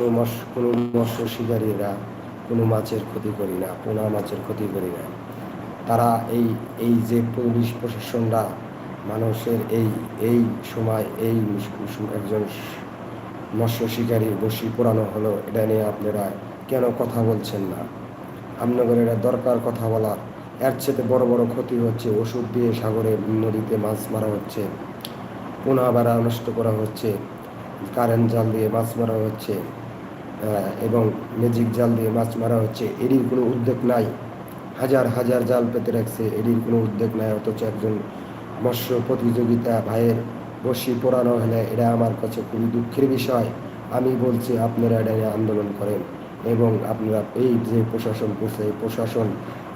কোনো মৎস্য শিকারীরা কোনো মাছের ক্ষতি করি না, পোনা মাছের ক্ষতি করি না। তারা এই এই যে পুলিশ প্রশাসনরা মানুষের এই এই সময় এই একজন মৎস্য শিকারী বসি পোড়ানো হলো, এটা নিয়ে আপনারা কেন কথা বলছেন না? আপনাদের এটা দরকার কথা বলা এর চেয়ে বড় বড় ক্ষতি হচ্ছে ওষুধ দিয়ে সাগরে নদীতে মাছ মারা হচ্ছে, পোনা বেড়া নষ্ট করা হচ্ছে, কারেন্ট জাল দিয়ে মাছ মারা হচ্ছে। এবং ম্যাজিক জাল দিয়ে মাছ মারা হচ্ছে। এরই কোনো উদ্যোগ নাই। হাজার হাজার জাল পেতে রাখছে। এরই কোনো উদ্যোগ নাই, অথচ একজন মৎস্য প্রতিযোগিতা ভাইয়ের বসি পোড়ানো হলে এটা আমার কাছে খুবই দুঃখের বিষয়। আমি বলছি, আপনারা এটা আন্দোলন করেন এবং আপনারা এই যে প্রশাসন করছে, এই প্রশাসন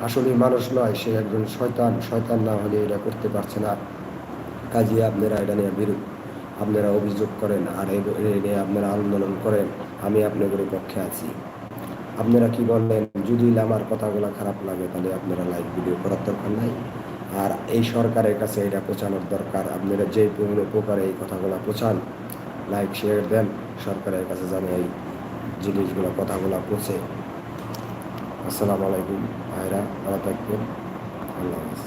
আসলে মানুষ নয়, সে একজন শয়তান। শয়তান না হলে এটা করতে পারছে না। কাজে, আপনারা এটা নিয়ে বিরোধ আপনারা অভিযোগ করেন আর নিয়ে আপনারা আন্দোলন করেন, আমি আপনাদের পক্ষে আছি। আপনারা কি বললেন যদি আমার কথাগুলো খারাপ লাগে, তাহলে আপনারা লাইভ ভিডিও করার দরকার নাই। আর এই সরকারের কাছে এটা পৌঁছানোর দরকার। আপনারা যে কোনো প্রকারে এই কথাগুলো পৌঁছান লাইক শেয়ার দেন, সরকারের কাছে যেন এই জিনিসগুলো, কথাগুলো পৌঁছে। আসসালামু আলাইকুম, ভাইরা, ভালো থাকবেন। আল্লাহ হাফিজ।